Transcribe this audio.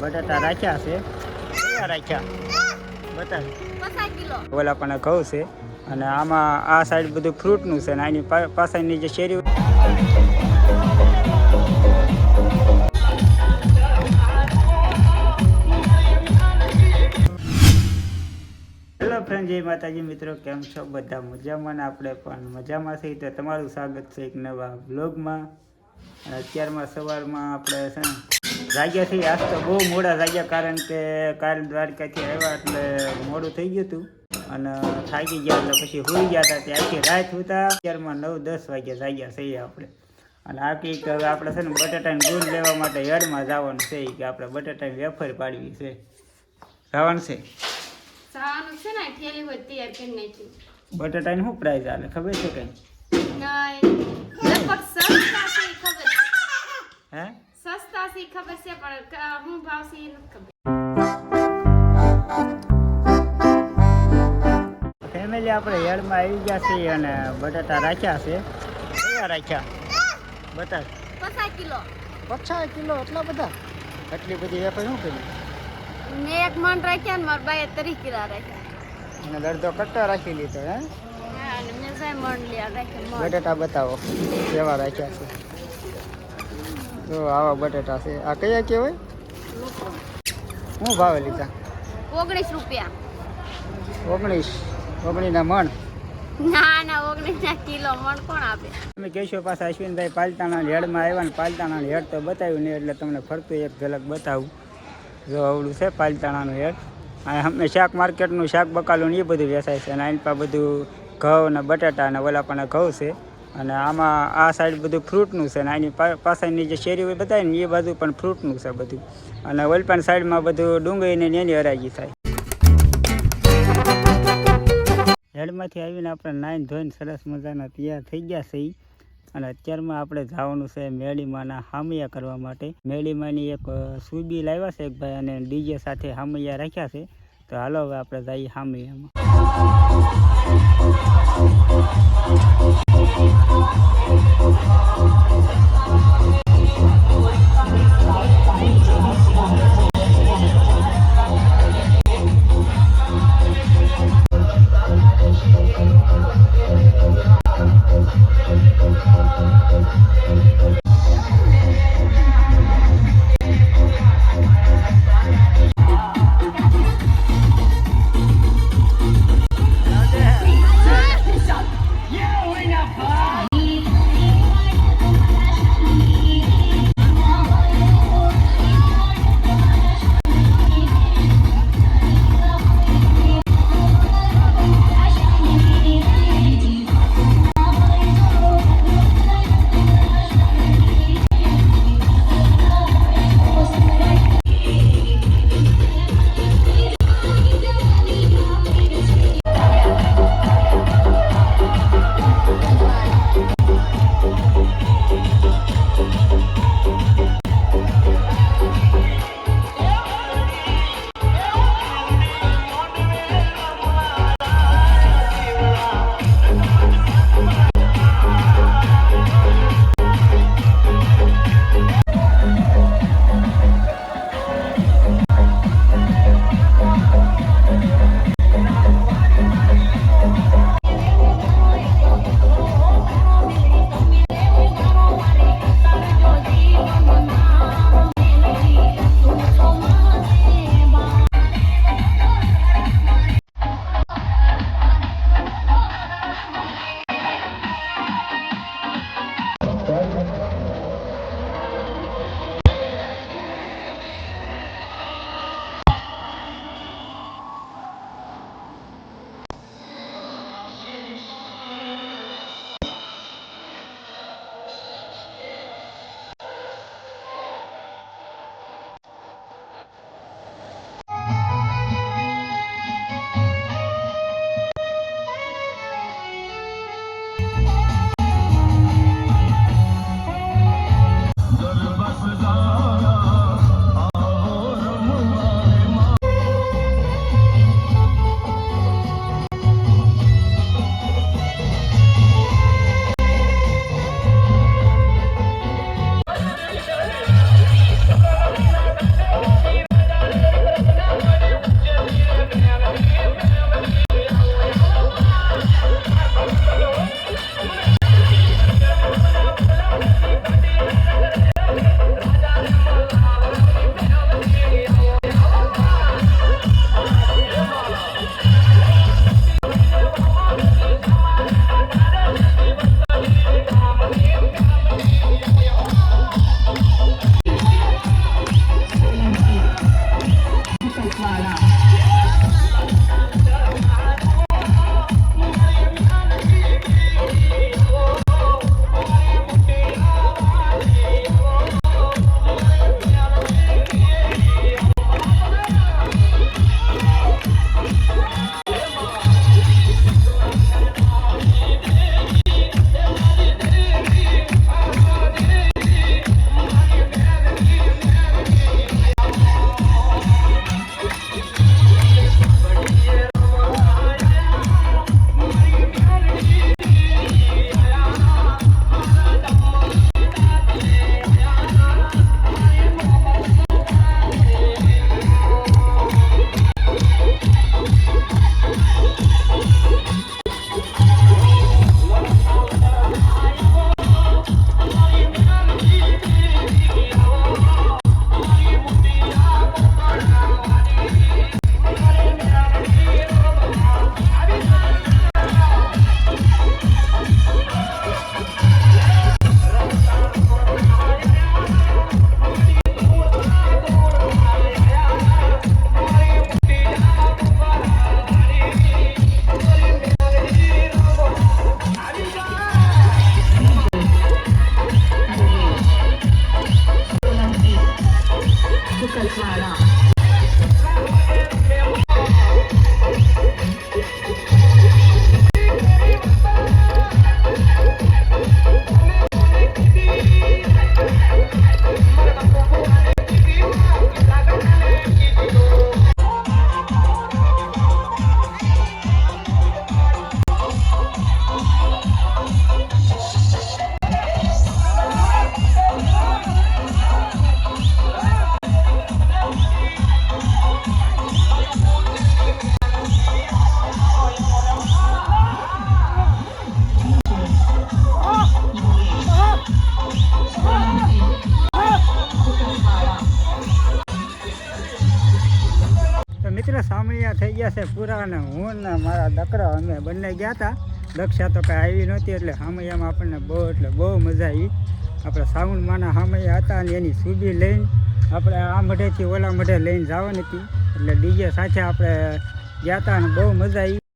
બટાટા રાખ્યા છે. કેવા રાખ્યા? બતા ઓલા પણ ઘઉં છે. અને આમાં આ સાઈડ બધું ફ્રૂટનું છે અને આની પાછળની જે શેરી હેલો ફ્રેન્ડ જય માતાજી મિત્રો, કેમ છો? બધા મજામાં ને આપણે પણ મજામાં છીએ. તો તમારું સ્વાગત છે એક નવા બ્લોગમાં અને અત્યારમાં સવારમાં આપણે છે ને જાગ્યા થઈ આજ તો બહુ મોડા જાગ્યા કારણ કે કાલ દ્વારકાથી આવ્યા એટલે મોડું થઈ ગયું હતું. અને થાકી ગયા એટલે પછી હોઈ ગયા હતા. ત્યારથી આખી રાત હતા અત્યારમાં નવ દસ વાગ્યા જાગ્યા છીએ આપણે. અને આ કંઈક હવે આપણે છે ને બટાટાની ગુણ લેવા માટે યાર્ડમાં જવાનું છે કે આપણે બટાટાની વેફર પાડવી છે. જવાનું છે? બટાટાની શું પ્રાઇસ આલે? ખબર છે કઈ? હે? સસ્તા ઈ ખબર છે પણ હું ભાવ છે એ નથી ખબર ફેમિલી આપણે હેડમાં આવી ગયા છીએ અને બટાટા રાખ્યા છે. કયા રાખ્યા? બટાટા. પચાસ કિલો. પચાસ કિલો એટલા બધા? એટલી બધી વેપાર શું કરી? મેં એક મણ રાખ્યા ને મારા બાએ ત્રીસ કિલો રાખ્યા. અને દર્દો કટ્ટો રાખી લીધો હે? અને મેં સાહેબ મણ લ્યા રાખ્યા બટાટા બતાવો કેવા રાખ્યા છે? જો આવા બટેટા છે. આ કયા કહેવાય? શું ભાવે લીધા? ઓગણીસ રૂપિયા. ઓગણીસ? ઓગણીના મણ? ના ના ઓગણીસ ના કિલો મણ કોણ આપે? તમે કહેશો પાછા અશ્વિનભાઈ પાલતાણા હેડમાં આવ્યા ને પાલતાણા હેડ તો બતાવ્યું નહીં એટલે તમને ફરતું એક ઝલક બતાવું. જો આવડું છે પાલતાણાનું હેડ. આ અમે શાક માર્કેટનું શાક બકાલું ને એ બધું વેચાય છે. અને પાસે બધું ઘઉં ને બટાટા ને ઓલા પણ ઘઉં છે. અને આમાં આ સાઈડ બધું ફ્રૂટનું છે અને આની પાસેની જે શેરી હોય બતાવે ને એ બાજુ પણ ફ્રૂટનું છે બધું. અને ઓલપાન સાઈડમાં બધું ડુંગળીને નેની હરાજી થાય. હેડમાંથી આવીને આપણે નાઈન ધોઈને સરસ મજાના તૈયાર થઈ ગયા છે. અને અત્યારમાં આપણે જવાનું છે મેળીમાંના હામૈયા કરવા માટે. મેળીમાંની એક સુબી લાવ્યા છે એક ભાઈ અને ડીજે સાથે હામૈયા રાખ્યા છે. તો હાલો હવે આપણે જઈએ હામૈયામાં. Thank you. સામૈયા થઈ ગયા છે પૂરા અને હું ને મારા દકરા અમે બંને ગયા હતા. દક્ષા તો કાંઈ આવી નહોતી એટલે સામૈયામાં આપણને બહુ, એટલે બહુ મજા આવી. આપણે સાવણ માના હતા અને એની સૂબી લઈને આપણે આ મઢેથી ઓલા મઢે લઈને જવાની હતી. એટલે ડીજે સાથે આપણે ગયા હતા અને બહુ મજા આવી.